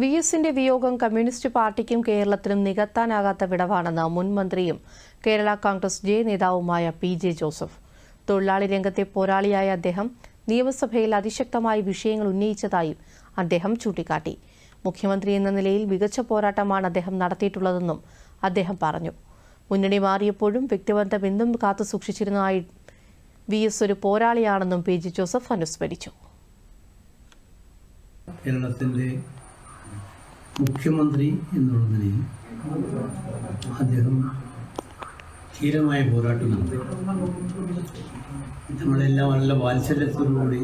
V എസിന്റെ വിയോഗം communist പാർട്ടിക്കും കേരളത്തിനും നികത്താനാകാത്ത വിടവാണെന്ന് മുൻ മന്ത്രിയും കേരള കോൺഗ്രസ് ജെ നേതാവുമായ പി ജെ ജോസഫ്. തൊഴിലാളി രംഗത്തെ പോരാളിയായ അദ്ദേഹം നിയമസഭയിൽ അതിശക്തമായി വിഷയങ്ങൾ ഉന്നയിച്ചതായും അദ്ദേഹം ചൂണ്ടിക്കാട്ടി. മുഖ്യമന്ത്രി എന്ന നിലയിൽ മികച്ച പോരാട്ടമാണ് അദ്ദേഹം നടത്തിയിട്ടുള്ളതെന്നും അദ്ദേഹം പറഞ്ഞു. മുന്നണി മാറിയപ്പോഴും വ്യക്തിബന്ധം എന്നും കാത്തു സൂക്ഷിച്ചിരുന്നതായി വി എസ് ഒരു പോരാളിയാണെന്നും പി ജെ ജോസഫ് അനുസ്മരിച്ചു. മുഖ്യമന്ത്രി എന്നുള്ള നിലയിൽ അദ്ദേഹം ധീരമായ പോരാട്ടം നടത്തി. നമ്മളെല്ലാം നല്ല വാത്സല്യത്തോടുകൂടി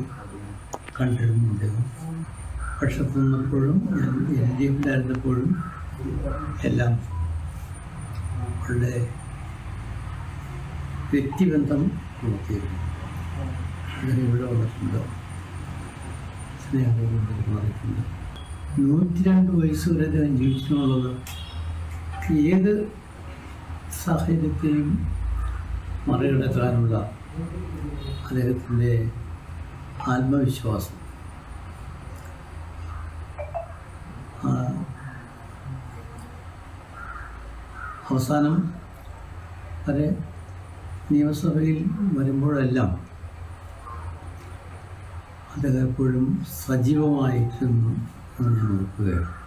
കണ്ടിരുന്നു അദ്ദേഹം. പക്ഷത്ത് നിന്നപ്പോഴും എൽ ഡി എഫിലായിരുന്നപ്പോഴും എല്ലാം അവളുടെ വ്യക്തിബന്ധം പുലർത്തിയിരുന്നു. അങ്ങനെ ഇവിടെ വന്നിട്ടുണ്ട്. സ്നേഹപൂർവം പെരുമാറിയിട്ടുണ്ട് നൂറ്റി രണ്ട് വയസ്സ് വരെ അദ്ദേഹം ജീവിച്ചിട്ടുള്ളത്. ഏത് സാഹചര്യത്തെയും മറികടക്കാനുള്ള അദ്ദേഹത്തിന്റെ ആത്മവിശ്വാസം. അവസാനം വരെ നിയമസഭയിൽ വരുമ്പോഴെല്ലാം അദ്ദേഹം എപ്പോഴും സജീവമായിരുന്നു എന്ന് ഞാൻ ഓർക്കുകയാണ്